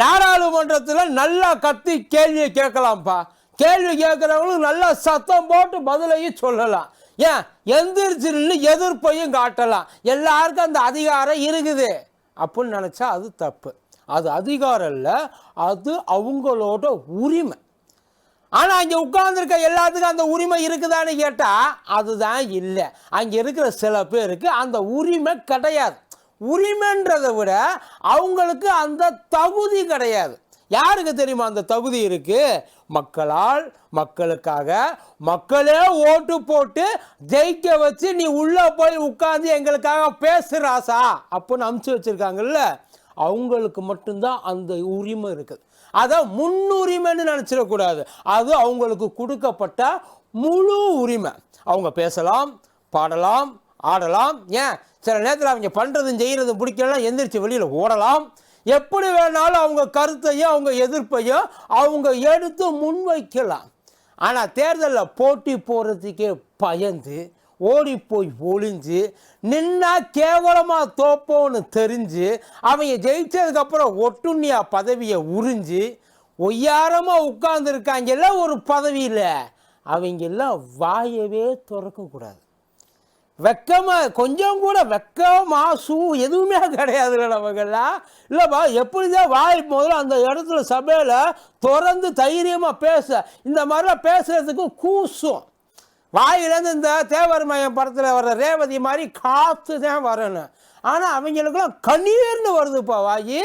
நாடாளுமன்றத்தில் நல்லா கத்தி கேள்வியை கேட்கலாம்ப்பா. கேள்வி கேட்குறவங்களுக்கு நல்லா சத்தம் போட்டு பதிலையும் சொல்லலாம். ஏன்? எந்திரிச்சு நின்று எதிர்ப்பையும் காட்டலாம். எல்லாருக்கும் அந்த அதிகாரம் இருக்குது. அப்படின்னு நினச்சா அது தப்பு. அது அதிகாரம் இல்லை அது அவங்களோட உரிமை. ஆனால் அங்கே உட்கார்ந்துருக்க எல்லாத்துக்கும் அந்த உரிமை இருக்குதான்னு கேட்டால் அதுதான் இல்லை. அங்கே இருக்கிற சில பேருக்கு அந்த உரிமை கிடையாது. உரிமைன்றதை விட அவங்களுக்கு அந்த தகுதி கிடையாது. யாருக்கு தெரியுமா அந்த தகுதி இருக்கு? மக்களால் மக்களுக்காக மக்களே ஓட்டு போட்டு ஜெயிக்க வச்சு நீ உள்ள போய் உட்காந்து எங்களுக்காக பேசுறாசா அப்படின்னு அமுச்சு வச்சிருக்காங்கல்ல? அவங்களுக்கு மட்டும்தான் அந்த உரிமை இருக்குது. அதை முன்னுரிமைன்னு நினச்சிடக்கூடாது அது அவங்களுக்கு கொடுக்கப்பட்ட முழு உரிமை. அவங்க பேசலாம் பாடலாம் ஆடலாம். ஏன்? சில நேரத்தில் அவங்க பண்ணுறதும் செய்கிறதும் பிடிக்கலாம் எந்திரிச்சு வெளியில் ஓடலாம். எப்படி வேணாலும் அவங்க கருத்தையும் அவங்க எதிர்ப்பையும் அவங்க எடுத்து முன்வைக்கலாம். ஆனால் தேர்தலில் போட்டி போகிறதுக்கே பயந்து ஓடி போய் ஒளிஞ்சு நின்னா கேவலமாக தோப்போன்னு தெரிஞ்சு அவங்க ஜெயிச்சதுக்கப்புறம் ஒட்டுண்ணியா பதவியை உறிஞ்சு ஒய்யாரமாக உட்கார்ந்துருக்காங்கல்ல ஒரு பதவியில் அவங்க எல்லாம் வாயவே திறக்கக்கூடாது. வெக்கமா கொஞ்சம் கூட வெக்கம் சூ எதுவுமே கிடையாதுல்ல நமக்கெல்லாம் இல்லைப்பா எப்படிதான் வாய் முதல்ல அந்த இடத்துல சபையில் திறந்து தைரியமாக பேச இந்த மாதிரிலாம் பேசுகிறதுக்கு கூசும். வாயிலேருந்து இந்த தேவர் மயம் படத்தில் வர்ற ரேவதி மாதிரி காற்று தான் வரணும். ஆனால் அவங்களுக்குலாம் கண்ணீர்னு வருதுப்பா வாயி.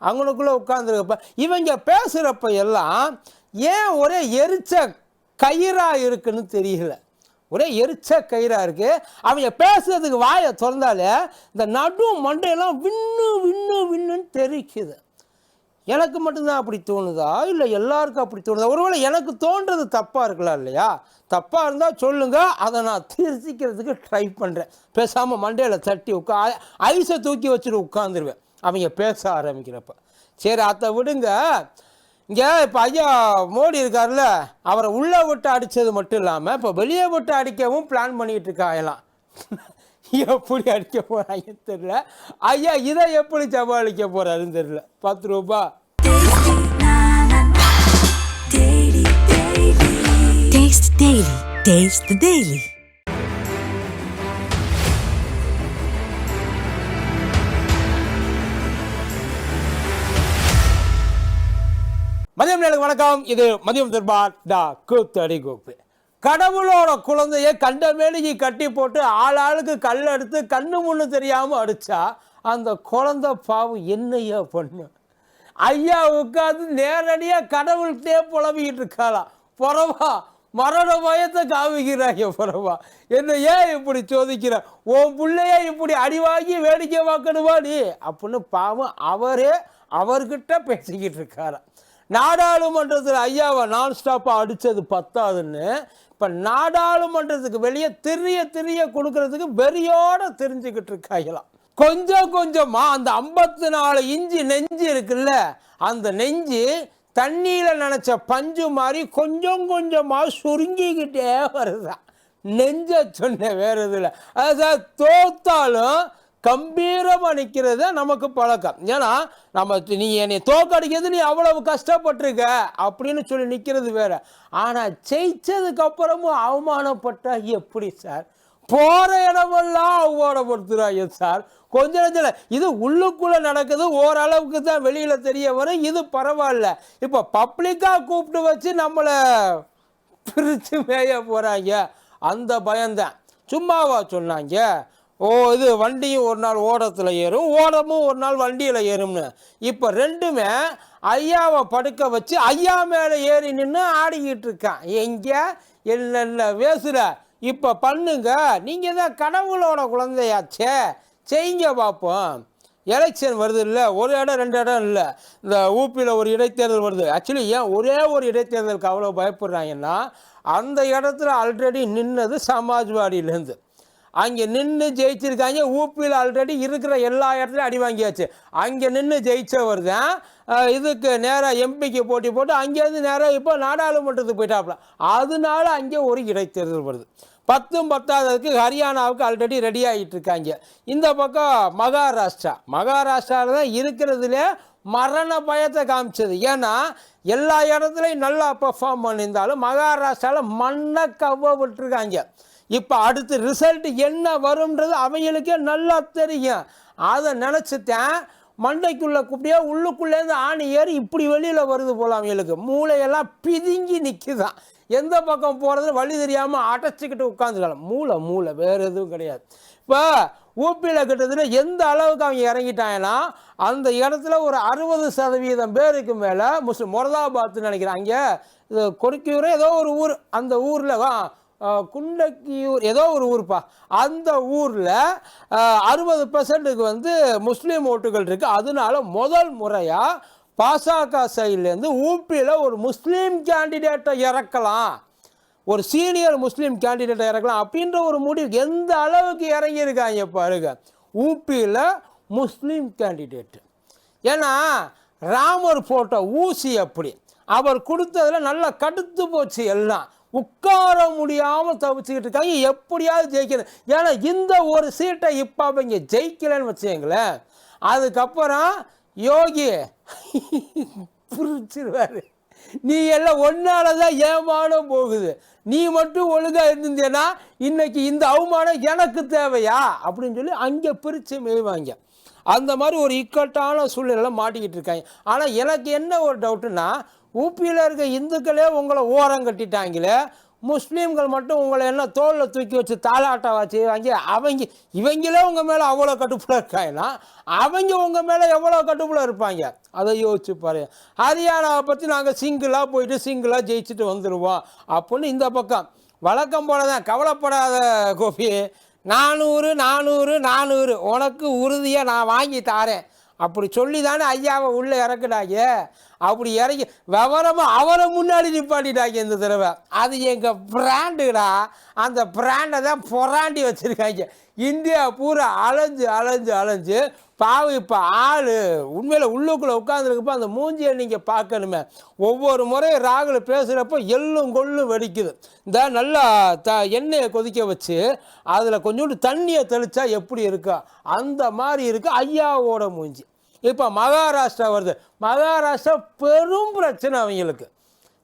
அவங்களுக்குள்ளே உட்காந்துருக்கப்ப இவங்க பேசுகிறப்ப எல்லாம் ஏன் ஒரே எரிச்ச கயிறாக இருக்குன்னு தெரியல. ஒரே எரிச்ச கயிறாக இருக்குது அவங்க பேசுகிறதுக்கு வாயை திறந்தாலே இந்த நடு மண்டையெல்லாம் விண்ணு விண்ணு விண்ணுன்னு தெரிக்குது. எனக்கு மட்டும்தான் அப்படி தோணுதா? இல்லை எல்லாருக்கும் அப்படி தோணுதா? ஒருவேளை எனக்கு தோன்றது தப்பாக இருக்கலாம் இல்லையா? தப்பாக இருந்தால் சொல்லுங்கள் அதை நான் திருத்திக்கிறதுக்கு ட்ரை பண்ணுறேன் பேசாமல் மண்டையில் தட்டி உட்கா ஐஸை தூக்கி வச்சுட்டு உட்காந்துருவேன் அவங்க பேச ஆரம்பிக்கிறப்ப. சரி அதை விடுங்க. இங்கே இப்போ ஐயா மோடி இருக்கார்ல அவரை உள்ளே விட்டு அடித்தது மட்டும் இல்லாமல் இப்போ வெளியே விட்டு அடிக்கவும் பிளான் பண்ணிகிட்டு இருக்காங்களாம் எப்படி அடிக்க போகிறாங்க தெரில ஐயா இதை எப்படி சமாளிக்க போகிறாருன்னு தெரில பத்து ரூபா. Taste daily Daily. வணக்கம். இது மதியம் தர்பார் டா கூத்தடி கோப்பு. கடவுளோட குழந்தைய கண்ட மேனிக்கு கட்டி போட்டு ஆள் ஆளுக்கு கல் எடுத்து கண்ணு முன்னு தெரியாமல் அடிச்சா அந்த குழந்தை பாவம் என்னையா பண்ணும் ஐயா உட்காந்து நேரடியாக கடவுள்கிட்டே புலம்பிக்கிட்டு இருக்காளா புறவா மரண பயத்தை காமிக்கிறாங்க புறவா. என்ன ஏன் இப்படி சோதிக்கிற? உன் பிள்ளைய இப்படி அடிவாங்கி வேடிக்கை பார்க்கணுமா நீ? அப்படின்னு பாவம் அவரே அவர்கிட்ட பேசிக்கிட்டு இருக்காரா நாடாளுமன்றத்தில் ஐயாவை நான் ஸ்டாப்பாக அடித்தது பத்தாதுன்னு இப்போ நாடாளுமன்றத்துக்கு வெளியே திரிய திரிய கொடுக்கறதுக்கு வெறியோட தெரிஞ்சுக்கிட்டு இருக்காங்களாம். கொஞ்சம் கொஞ்சமாக அந்த ஐம்பத்தி நாலு இஞ்சி நெஞ்சு இருக்குல்ல அந்த நெஞ்சு தண்ணியில் நினச்ச பஞ்சு மாதிரி கொஞ்சம் கொஞ்சமாக சுருங்கிக்கிட்டே வருதான் நெஞ்ச சொன்ன வேறு இதில் அதாவது தோத்தாலும் கம்பீரமாக நிற்கிறது நமக்கு பழக்கம். ஏன்னா நம்ம நீ என்னை தோக்கடிக்கிறது நீ அவ்வளவு கஷ்டப்பட்டிருக்க அப்படின்னு சொல்லி நிற்கிறது வேற. ஆனால் ஜெயிச்சதுக்கப்புறமும் அவமானப்பட்டா எப்படி சார்? போகிற இடமெல்லாம் அவமானப்படுத்துகிறாங்க சார். கொஞ்ச நேரத்தில் இது உள்ளுக்குள்ளே நடக்குது ஓரளவுக்கு தான் வெளியில் தெரிய வரும் இது பரவாயில்ல. இப்போ பப்ளிக்காக கூப்பிட்டு வச்சு நம்மளை பிரித்து மேய போகிறாங்க அந்த பயம்தான். சும்மாவா சொன்னாங்க? ஓ இது வண்டியும் ஒரு நாள் ஓடத்தில் ஏறும் ஓடமும் ஒரு நாள் வண்டியில் ஏறும்னு. இப்போ ரெண்டுமே ஐயாவை படுக்க வச்சு ஐயா மேலே ஏறி நின்று ஆடிக்கிட்டு இருக்கான். எங்கே? இல்லை வேசுல இப்போ பண்ணுங்க. நீங்கள் தான் கடவுளோட குழந்தையாச்சே செய்யுங்க பார்ப்போம் எலெக்ஷன் வருது இல்லை? ஒரு இடம் ரெண்டு இடம் இல்லை? இந்த ஊப்பியில் ஒரு இடைத்தேர்தல் வருது. ஆக்சுவலி ஏன் ஒரே ஒரு இடைத்தேர்தலுக்கு அவ்வளோ பயப்படுறாங்கன்னா அந்த இடத்துல ஆல்ரெடி நின்னது சமாஜ்வாடியிலேருந்து. அங்கே நின்று ஜெயிச்சிருக்காங்க. ஊப்பியில் ஆல்ரெடி இருக்கிற எல்லா இடத்துலையும் அடி வாங்கியாச்சு. அங்கே நின்று ஜெயித்தவர் தான் இதுக்கு நேராக எம்பிக்கு போட்டி போட்டு அங்கேருந்து நேராக இப்போ நாடாளுமன்றத்துக்கு போயிட்டாப்புல அதனால அங்கே ஒரு இடைத்தேர்தல் வருது. பத்தும் பத்தாததுக்கு ஹரியானாவுக்கு ஆல்ரெடி ரெடி ஆகிட்டு இருக்காங்க. இந்த பக்கம் மகாராஷ்டிரா. மகாராஷ்டிராவில் தான் இருக்கிறதுல மரண பயத்தை காமிச்சது. ஏன்னா எல்லா இடத்துலையும் நல்லா பெர்ஃபார்ம் பண்ணியிருந்தாலும் மகாராஷ்டிராவில் மண்ணை கவ்வ விட்டுருக்காங்க இப்போ அடுத்து ரிசல்ட் என்ன வரும்ன்றது அவங்களுக்கே நல்லா தெரியும். அதை நினச்சிட்டேன். மண்டைக்குள்ளே கூப்பிடியே உள்ளுக்குள்ளேருந்து ஆணி ஏறி இப்படி வெளியில் வருது போல அவங்களுக்கு. மூளையெல்லாம் பிதுங்கி நிற்குதான் எந்த பக்கம் போகிறது வழி தெரியாமல் அடைச்சிக்கிட்டு உட்காந்துக்கலாம் மூளை மூளை வேறு எதுவும் கிடையாது. இப்போ ஊப்பியில் கிட்டத்தட்ட எந்த அளவுக்கு அவங்க இறங்கிட்டாங்கன்னா அந்த இடத்துல ஒரு அறுபது சதவீதம் பேருக்கு மேலே முஸ்லிம் மொரதாபாத்னு நினைக்கிறேன். அங்கே இது கொடிக்கியூர் ஏதோ ஒரு ஊர் அந்த ஊரில் குண்டக்கியூர் ஏதோ ஒரு ஊர்ப்பா. அந்த ஊரில் அறுபது பர்சன்ட்டுக்கு வந்து முஸ்லீம் ஓட்டுகள் இருக்குது அதனால முதல் முறையாக பாசக சைட்லேருந்து ஊப்பியில் ஒரு முஸ்லீம் கேண்டிடேட்டை இறக்கலாம். ஒரு சீனியர் முஸ்லீம் கேண்டிடேட்டை இறக்கலாம் அப்படின்ற ஒரு முடிவு எந்த அளவுக்கு இறங்கியிருக்காங்க பாருங்க. ஊப்பியில் முஸ்லீம் கேண்டிடேட்டு. ஏன்னா ராமர் போட்ட ஊசி அப்படி. அவர் கொடுத்ததுல நல்லா கடுத்து போச்சு எல்லாம். உட்கார முடியாமல் தவிச்சுக்கிட்டு இருக்காங்க. எப்படியாவது ஜெயிக்கணும் ஏன்னா இந்த ஒரு சீட்டை இப்போ அவங்க ஜெயிக்கலைன்னு வச்சுங்களேன் அதுக்கப்புறம் யோகி புரிச்சிருவார் நீ எல்லாம் ஒன்னால தான் ஏமானம் போகுது. நீ மட்டும் ஒழுங்கா இருந்தீங்கன்னா இன்னைக்கு இந்த அவமானம் எனக்கு தேவையா? அப்படின்னு சொல்லி அங்கே பிரித்து மேய்வாங்க. அந்த மாதிரி ஒரு இக்கட்டான சூழ்நிலை மாட்டிக்கிட்டு இருக்காங்க. ஆனால் எனக்கு என்ன ஒரு டவுட்டுன்னா ஊப்பியில் இருக்க இந்துக்களே உங்களை ஓரம் கட்டிட்டாங்களே முஸ்லீம்கள் மட்டும் உங்களை என்ன தோளில் தூக்கி வச்சு தாளாட்ட வச்சு வாங்கி அவங்க இவங்களே உங்கள் மேலே அவ்வளோ கட்டுப்புல இருக்காங்கன்னா அவங்க உங்கள் மேலே எவ்வளோ கட்டுப்புல இருப்பாங்க? அதை யோசிச்சு பாரு ஹரியானாவை பற்றி நாங்கள் சிங்கிளாக போயிட்டு சிங்கிளாக ஜெயிச்சுட்டு வந்துடுவோம் அப்படின்னு இந்த பக்கம். வழக்கம் போல தான் கவலைப்படாத கோபி. நானூறு நானூறு நானூறு. உனக்கு உறுதியாக நான் வாங்கி தாரேன். அப்படி சொல்லி தானே ஐயாவை உள்ளே இறக்குனாங்க. அப்படி இறங்கி விவரமாக அவரை முன்னாடி நிப்பாட்டிட்டாங்க இந்த தடவை. அது எங்கள் பிராண்டுடா. அந்த பிராண்டை தான் பொறாண்டி வச்சுருக்காங்க. இந்தியா பூரா அலைஞ்சு அலைஞ்சு அலைஞ்சு பாவம் இப்போ ஆள் உண்மையில் உள்ளுக்குள்ளே உட்காந்துருக்கப்போ அந்த மூஞ்சியை நீங்கள் பார்க்கணுமே. ஒவ்வொரு முறையும் ராகுல பேசுகிறப்போ எள்ளும் கொள்ளும் வெடிக்குது. இந்த நல்லா த எண்ணெயை கொதிக்க வச்சு அதில் கொஞ்சோண்டு தண்ணியை தெளித்தா எப்படி இருக்கா? அந்த மாதிரி இருக்குது ஐயாவோட மூஞ்சி. இப்போ மகாராஷ்டிரா வருது. மகாராஷ்டிரா பெரும் பிரச்சனை அவங்களுக்கு.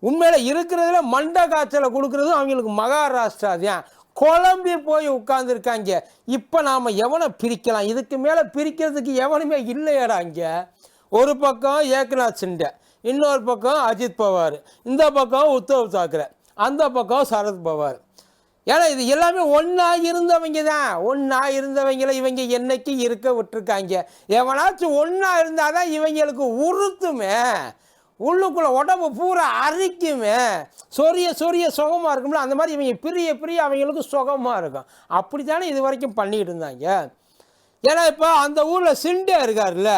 உண்மையில் இருக்கிறதுல மண்டை காய்ச்சலை கொடுக்குறதும் அவங்களுக்கு மகாராஷ்டிரா தான். குழம்பி போய் உட்காந்துருக்காங்க இப்போ நாம் எவனை பிரிக்கலாம்? இதுக்கு மேலே பிரிக்கிறதுக்கு எவனுமே இல்லையடா இங்கே. ஒரு பக்கம் ஏக்நாத் சிண்டே இன்னொரு பக்கம் அஜித் பவார் இந்த பக்கம் உத்தவ் தாக்கரே அந்த பக்கம் சரத் பவார். ஏன்னா இது எல்லாமே ஒன்றா இருந்தவங்க தான். ஒன்றா இருந்தவங்கள இவங்க என்னைக்கு இருக்க விட்டுருக்காங்க. எவனாச்சும் ஒன்றா இருந்தால் தான் இவங்களுக்கு உறுத்துமே. உள்ளுக்குள்ளே உடம்பு பூரா அரிக்குமே. சொரிய சொரிய சுகமாக இருக்கும்ல அந்த மாதிரி இவங்க பிரிய பிரிய அவங்களுக்கு சுகமாக இருக்கும். அப்படி தானே இது வரைக்கும் பண்ணிக்கிட்டு இருந்தாங்க. ஏன்னா இப்போ அந்த ஊரில் சிண்டே இருக்கார்ல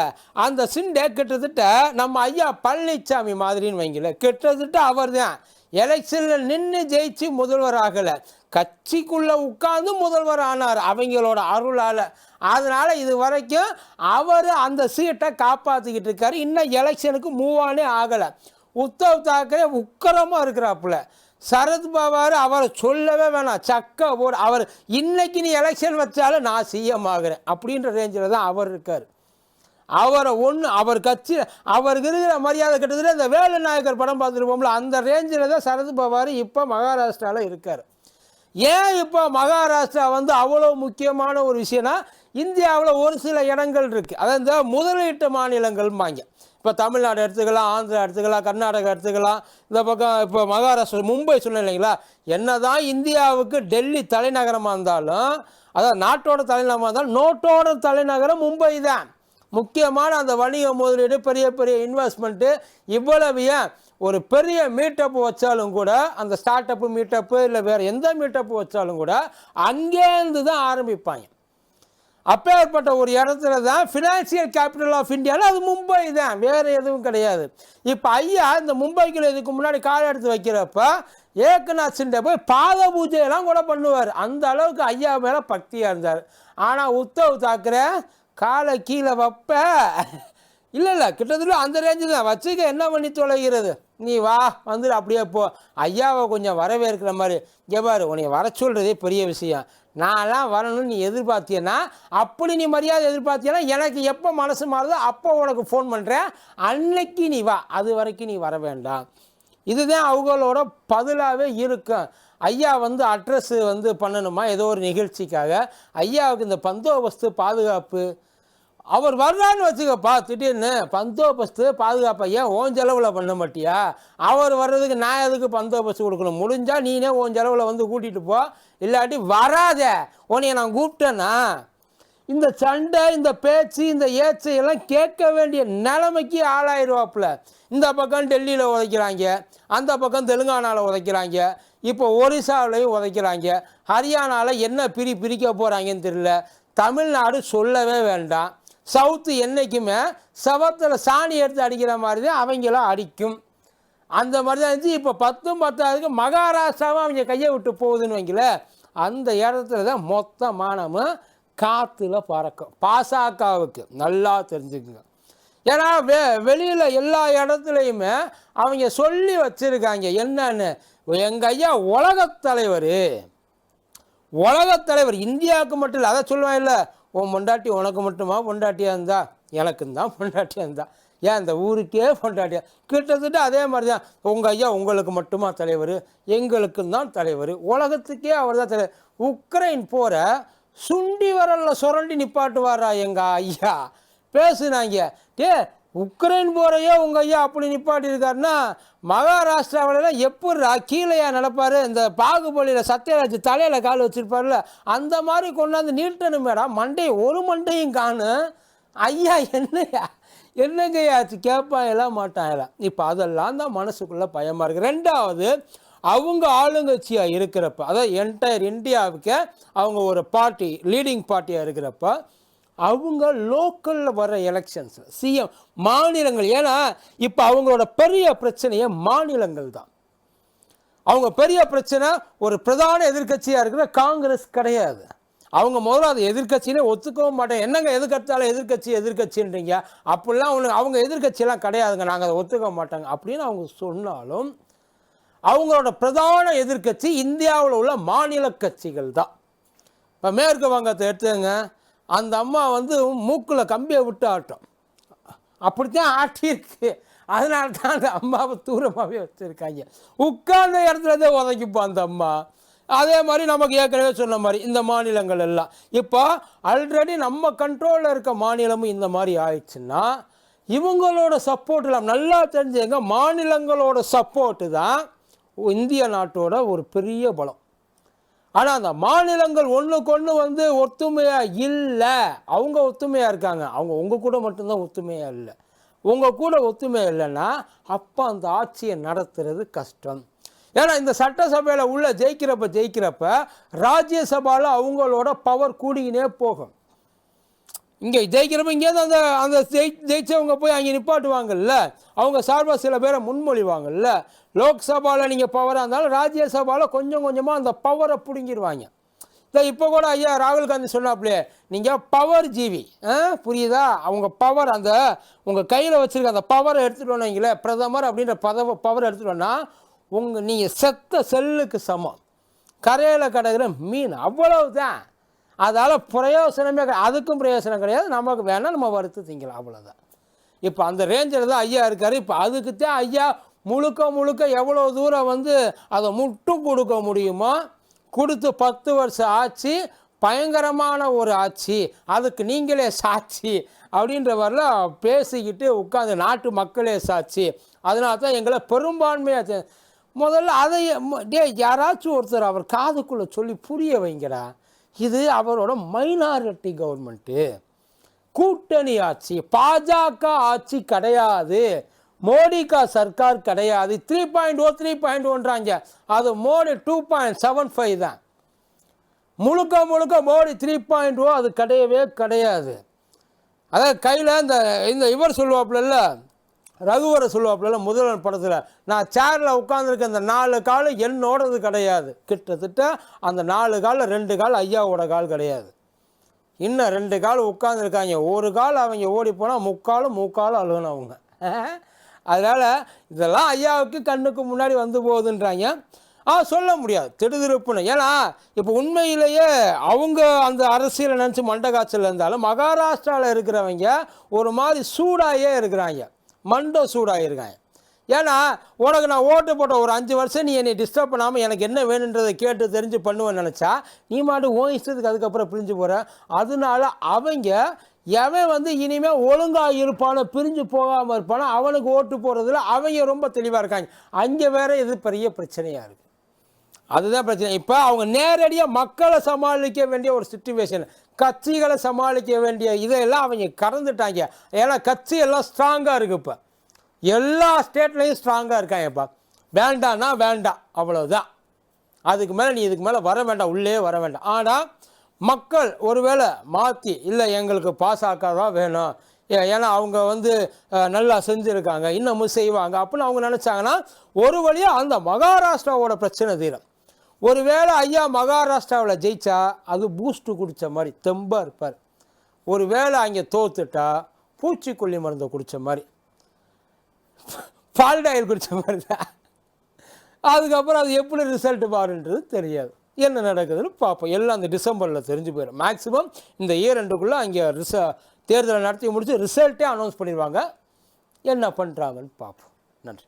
அந்த சிண்டே கிட்டத்தட்ட நம்ம ஐயா பழனிசாமி மாதிரின்னு வைங்கள கிட்டத்தட்ட அவர் தான் எலெக்ஷனில் நின்று ஜெயிச்சு முதல்வர் ஆகலை. கட்சிக்குள்ளே உட்கார்ந்து முதல்வர் ஆனார் அவங்களோட அருளால். அதனால் இது வரைக்கும் அவர் அந்த சீட்டை காப்பாற்றிக்கிட்டு இருக்கார். இன்னும் எலெக்ஷனுக்கு மூவானே ஆகலை. உத்தவ் தாக்கரே உக்கரமாக இருக்கிறாப்புல. சரத்பவார் அவரை சொல்லவே வேணாம். சக்க ஓர் அவர் இன்னைக்கு நீ எலெக்ஷன் வச்சாலும் நான் சிஎம் ஆகிறேன். அப்படின்ற ரேஞ்சில் தான் அவர் இருக்கார். அவரை ஒன்று அவர் கட்சி அவருக்கு இருக்கிற மரியாதை கிட்டத்தட்ட இந்த வேலு நாயக்கர் படம் பார்த்துருப்போம்ல அந்த ரேஞ்சில் தான் சரத்பவார் இப்போ மகாராஷ்டிராவில் இருக்கார். ஏன் இப்போ மகாராஷ்டிரா வந்து அவ்வளோ முக்கியமான ஒரு விஷயம்னா இந்தியாவில் ஒரு சில இடங்கள் இருக்குது அதாவது இந்த முதலீட்டு மாநிலங்கள்பாங்க இப்போ தமிழ்நாடு எடுத்துக்கலாம் ஆந்திரா எடுத்துக்கலாம் கர்நாடகா எடுத்துக்கலாம். இந்த பக்கம் இப்போ மகாராஷ்டிரா மும்பை சொன்னேன் இல்லைங்களா? என்னதான் இந்தியாவுக்கு டெல்லி தலைநகரமாக இருந்தாலும் அதாவது நாட்டோட தலைநகரமாக இருந்தாலும் நோட்டோட தலைநகரம் மும்பை தான். முக்கியமான அந்த வணிக முதலீடு பெரிய பெரிய இன்வெஸ்ட்மெண்ட்டு இவ்வளவு ஏன் ஒரு பெரிய மீட்டப் வச்சாலும் கூட அந்த ஸ்டார்ட் அப்பு மீட்டப்பு இல்லை வேறு எந்த மீட்டப்பு வச்சாலும் கூட அங்கேருந்து தான் ஆரம்பிப்பாங்க. அப்பேற்பட்ட ஒரு இடத்துல தான் ஃபினான்சியல் கேபிட்டல் ஆஃப் இந்தியாவில் அது மும்பை தான் வேறு எதுவும் கிடையாது. இப்போ ஐயா இந்த மும்பைக்குள்ள இதுக்கு முன்னாடி கால் எடுத்து வைக்கிறப்ப ஏக்கநாத் சிண்டே போய் பாத பூஜையெல்லாம் கூட பண்ணுவார். அந்த அளவுக்கு ஐயா மேலே பக்தியாக இருந்தார். ஆனால் உத்தவ் தாக்கரே காலை கீழே வைப்ப. இல்லை இல்லை கிட்டத்தட்ட அந்த ரேஞ்சு தான். வச்சுக்க என்ன பண்ணி தொலைகிறது? நீ வா வந்துடு அப்படியே போ. ஐயாவை கொஞ்சம் வரவேற்கிற மாதிரி. இங்கே உன்னை வர சொல்கிறதே பெரிய விஷயம். நான்லாம் வரணும்னு நீ எதிர்பார்த்தியன்னா அப்படி நீ மரியாதை எதிர்பார்த்தியன்னா எனக்கு எப்போ மனசு மாறுதோ அப்போ உனக்கு ஃபோன் பண்ணுறேன் அன்னைக்கு நீ வா அது வரைக்கும் நீ வர வேண்டாம். இதுதான் அவங்களோட பதிலாகவே இருக்கும். ஐயா வந்து அட்ரஸ் வந்து பண்ணணுமா? ஏதோ ஒரு நிகழ்ச்சிக்காக. ஐயாவுக்கு இந்த பந்தோபஸ்து பாதுகாப்பு அவர் வர்றான்னு வச்சுக்கப்பா திடீர்னு பந்தோபஸ்து பாதுகாப்பு ஏன் ஓன் செலவில் பண்ண மாட்டியா? அவர் வர்றதுக்கு நான் எதுக்கு பந்தோபஸ்து கொடுக்கணும்? முடிஞ்சால் நீனே ஓன் செலவில் வந்து கூட்டிகிட்டு போ. இல்லாட்டி வராத. உன்னைய நான் கூப்பிட்டேன்னா இந்த சண்டை இந்த பேச்சு இந்த ஏச்சை எல்லாம் கேட்க வேண்டிய நிலைமைக்கு ஆளாயிருவாப்புல. இந்த பக்கம் டெல்லியில் உதைக்கிறாங்க. அந்த பக்கம் தெலுங்கானாவில் உதைக்கிறாங்க. இப்போ ஒரிசாவிலையும் உதைக்கிறாங்க. ஹரியானாவில் என்ன பிரி பிரிக்க போகிறாங்கன்னு தெரியல. தமிழ்நாடு சொல்லவே வேண்டாம். சவுத்து என்றைக்குமே சவத்தில் சாணி எடுத்து அடிக்கிற மாதிரி தான் அவங்களாம் அடிக்கும். அந்த மாதிரி தான் இருந்துச்சு. இப்போ பத்தும் பத்தாவதுக்கு மகாராஷ்டிராவும் அவங்க கையை விட்டு போகுதுன்னு வைங்கள அந்த இடத்துல தான் மொத்த மானமும் காற்றுல பறக்கும். பாசாக்காவுக்கு நல்லா தெரிஞ்சுக்குங்க. ஏன்னா வெ வெளியில் எல்லா இடத்துலையுமே அவங்க சொல்லி வச்சுருக்காங்க என்னன்னு. எங்கள் ஐயா உலகத் தலைவர். உலகத் தலைவர். இந்தியாவுக்கு மட்டும் இல்லை அதை சொல்லுவான் இல்லை உன் பொண்டாட்டி உனக்கு மட்டுமா பொண்டாட்டியாக இருந்தா? எனக்கும் தான் பொண்டாட்டியாக இருந்தா. ஏன் இந்த ஊருக்கே பொண்டாட்டியா? கிட்டத்தட்ட அதே மாதிரி தான் உங்கள் ஐயா உங்களுக்கு மட்டுமா தலைவர்? எங்களுக்கும் தான் தலைவர். உலகத்துக்கே அவர் தான் தலைவர். உக்ரைன் போகிற சுண்டி வரலில் சுரண்டி நிப்பாட்டுவாரா எங்கள் ஐயா? பேசுனாங்க. டே உக்ரைன் போறையோ உங்கள் ஐயா அப்படி நிப்பாட்டியிருக்காருன்னா மகாராஷ்டிராவிலலாம் எப்படிரா கீழேயா நடப்பார்? இந்த பாகுபலியில் சத்யராஜ் தலையில் கால் வச்சுருப்பார்ல அந்த மாதிரி கொண்டாந்து நீட்டணும் மேடம் மண்டை ஒரு மண்டையும் காணும் ஐயா என்னையா? என்னங்கய்யா எல்லாம் மாட்டான் எல்லாம் இப்போ அதெல்லாம் தான் மனசுக்குள்ளே பயமாக இருக்குது ரெண்டாவது அவங்க ஆளுங்கட்சியாக இருக்கிறப்ப அதாவது என்டையர் இந்தியாவுக்கு அவங்க ஒரு பார்ட்டி லீடிங் பார்ட்டியாக இருக்கிறப்ப அவங்க லோக்கலில் வர எலெக்ஷன்ஸ் சிஎம் மாநிலங்கள். ஏன்னா இப்போ அவங்களோட பெரிய பிரச்சனையே மாநிலங்கள் தான். அவங்க பெரிய பிரச்சனை ஒரு பிரதான எதிர்க்கட்சியாக இருக்கிற காங்கிரஸ் கிடையாது. அவங்க முதல்ல அதை எதிர்கட்சியிலே ஒத்துக்கவும் மாட்டேன். என்னங்க எதிர்க்கட்சாலும் எதிர்க்கட்சி எதிர்கட்சின்றீங்க அப்படிலாம் ஒன்று அவங்க எதிர்கட்சியெல்லாம் கிடையாதுங்க. நாங்கள் அதை ஒத்துக்க மாட்டாங்க. அப்படின்னு அவங்க சொன்னாலும் அவங்களோட பிரதான எதிர்க்கட்சி இந்தியாவில் உள்ள மாநில கட்சிகள் தான். இப்போ மேற்கு வங்கத்தை எடுத்துங்க அந்த அம்மா வந்து மூக்கில் கம்பியை விட்டு ஆட்டும். அப்படித்தான் ஆட்டியிருக்கு. அதனால தான் அந்த அம்மாவை தூரமாகவே வச்சுருக்காங்க. உட்கார்ந்த இடத்துல தான் உதைக்குப்போம் அந்த அம்மா. அதே மாதிரி நமக்கு ஏற்கனவே சொன்ன மாதிரி இந்த மாநிலங்கள் எல்லாம். இப்போ ஆல்ரெடி நம்ம கண்ட்ரோலில் இருக்க மாநிலமும் இந்த மாதிரி ஆயிடுச்சுன்னா இவங்களோட சப்போர்ட் இல்லாமல் நல்லா தெரிஞ்சுங்க மாநிலங்களோட சப்போர்ட்டு தான் இந்திய நாட்டோட ஒரு பெரிய பலம். ஆனால் அந்த மாநிலங்கள் ஒன்றுக்கு ஒன்று வந்து ஒத்துமையாக இல்லை. அவங்க ஒத்துமையாக இருக்காங்க. அவங்க உங்கள் கூட மட்டும்தான் ஒத்துமையாக இல்லை. உங்கள் கூட ஒத்துமையாக இல்லைன்னா அப்போ அந்த ஆட்சியை நடத்துறது கஷ்டம். ஏன்னா இந்த சட்டசபையில் உள்ள ஜெயிக்கிறப்ப ஜெயிக்கிறப்ப ராஜ்யசபாவில் அவங்களோட பவர் கூடிக்கினே போகும். இங்கே ஜெயிக்கிறப்ப இங்கேருந்து அந்த அந்த ஜெயி ஜெயிச்சவங்க போய் அங்கே நிப்பாட்டுவாங்கல்ல? அவங்க சார்பாக சில பேரை முன்மொழிவாங்கல்ல? லோக்சபாவில் நீங்கள் பவராக இருந்தாலும் ராஜ்யசபாவில் கொஞ்சம் கொஞ்சமாக அந்த பவரை பிடுங்கிடுவாங்க இல்லை இப்போ கூட ஐயா ராகுல் காந்தி சொன்னாப்லையே நீங்கள் பவர் ஜீவி ஆ? புரியுதா? அவங்க பவர் அந்த உங்கள் கையில் வச்சுருக்க அந்த பவரை எடுத்துகிட்டு வந்தீங்களே பிரதமர் அப்படின்ற பதவ பவர் எடுத்துட்டோன்னா உங்கள் நீங்கள் செத்த செல்லுக்கு சமம். கரையில் கிடக்கிற மீன் அவ்வளவுதான். அதால் பிரயோசனமே கிடையாது. அதுக்கும் பிரயோசனம் கிடையாது. நமக்கு வேணால் நம்ம வறுத்து திங்கலாம். அவ்வளோதான் இப்போ அந்த ரேஞ்சில் தான் ஐயா இருக்கார். இப்போ அதுக்குத்தான் ஐயா முழுக்க முழுக்க எவ்வளோ தூரம் வந்து அதை முட்டும் கொடுக்க முடியுமோ கொடுத்து பத்து வருஷம் ஆச்சு. பயங்கரமான ஒரு ஆட்சி. அதுக்கு நீங்களே சாட்சி அப்படின்ற வரல பேசிக்கிட்டு உட்காந்து நாட்டு மக்களே சாட்சி. அதனால தான் எங்களை பெரும்பான்மையாக முதல்ல அதை டே யாராச்சும் ஒருத்தர் அவர் காதுக்குள்ளே சொல்லி புரிய வைங்கிறா இது அவரோட மைனாரிட்டி கவர்மெண்ட்டு கூட்டணி ஆட்சி பாஜக ஆட்சி கிடையாது. மோடிகா சர்க்கார் கிடையாது. Three point O three point ஒன்றாங்க. அது Modi two point seven five தான். முழுக்க முழுக்க மோடி த்ரீ பாயிண்ட் ஓ அது கிடையவே கிடையாது. அதாவது கையில் இந்த இந்த இவர் சொல்லுவாப்புல ரகுவரை சொல்லுவாப்புல முதல்வன் படத்தில் நான் சேரில் உட்காந்துருக்க அந்த நாலு கால் என்னோடது கிடையாது. கிட்டத்தட்ட அந்த நாலு காலில் ரெண்டு கால் ஐயாவோட கால் கிடையாது. இன்னும் ரெண்டு கால் உட்காந்துருக்காங்க ஒரு கால் அவங்க ஓடி போனால் முக்காலும் முக்காலும் அழுகணும் அவங்க. அதனால் இதெல்லாம் ஐயாவுக்கு கண்ணுக்கு முன்னாடி வந்து போகுதுன்றாங்க. ஆ சொல்ல முடியாது. திடுதிருப்புன்னு. ஏன்னா இப்போ உண்மையிலேயே அவங்க அந்த அரசியலை நினச்சி மண்டை காய்ச்சல் இருந்தாலும் மகாராஷ்டிராவில் இருக்கிறவங்க ஒரு மாதிரி சூடாயே இருக்கிறாங்க. மண்டை சூடாகிருக்காங்க ஏன்னா உனக்கு நான் ஓட்டு போட்ட ஒரு அஞ்சு வருஷம் நீ என்னை டிஸ்டர்ப் பண்ணாமல் எனக்கு என்ன வேணுன்றதை கேட்டு தெரிஞ்சு பண்ணுவேன்னு நினச்சா நீ மாட்டு ஓ இஷ்டத்துக்கு அதுக்கப்புறம் பிரிஞ்சு போகிற அதனால அவங்க எவன் வந்து இனிமேல் ஒழுங்காக இருப்பானோ பிரிஞ்சு போகாமல் இருப்பானோ அவனுக்கு ஓட்டு போகிறதுல அவங்க ரொம்ப தெளிவாக இருக்காங்க. அங்கே வேற இது பெரிய பிரச்சனையாக இருக்குது அதுதான் பிரச்சனை. இப்போ அவங்க நேரடியாக மக்களை சமாளிக்க வேண்டிய ஒரு சுச்சுவேஷன் கட்சிகளை சமாளிக்க வேண்டிய இதையெல்லாம் அவங்க கறந்துட்டாங்க ஏன்னா கட்சி எல்லாம் ஸ்ட்ராங்காக இருக்குது இப்போ. எல்லா ஸ்டேட்லேயும் ஸ்ட்ராங்காக இருக்காங்கப்பா. வேண்டான்னா வேண்டாம். அவ்வளோதான் அதுக்கு மேலே நீ இதுக்கு மேலே வர வேண்டாம். உள்ளே வர வேண்டாம். ஆனால் மக்கள் ஒருவேளை மாற்றி இல்லை எங்களுக்கு பாஸ் ஆக்காதான் வேணும். ஏ- ஏன்னா அவங்க வந்து நல்லா செஞ்சுருக்காங்க. இன்னமும் செய்வாங்க. அப்படின்னு அவங்க நினச்சாங்கன்னா ஒரு வழியாக அந்த மகாராஷ்டிராவோட பிரச்சனை தீரும். ஒருவேளை ஐயா மகாராஷ்டிராவில் ஜெயிச்சா அது பூஸ்ட்டு குடித்த மாதிரி தெம்பாக இருப்பார். ஒரு வேளை அங்கே தோத்துட்டா பூச்சிக்கொல்லி மருந்தை குடித்த மாதிரி பால்டாயில் குடித்த மாதிரி தான். அதுக்கப்புறம் அது எப்படி ரிசல்ட் பாருன்றது தெரியாது. என்ன நடக்குதுன்னு பார்ப்போம். எல்லாம் அந்த டிசம்பரில் தெரிஞ்சு போயிடும். மேக்ஸிமம் இந்த இயர் ரெண்டுக்குள்ளே அங்கே ரிச தேர்தலை நடத்தி முடித்து ரிசல்ட்டே அனௌன்ஸ் பண்ணிடுவாங்க. என்ன பண்ணுறாங்கன்னு பார்ப்போம். நன்றி.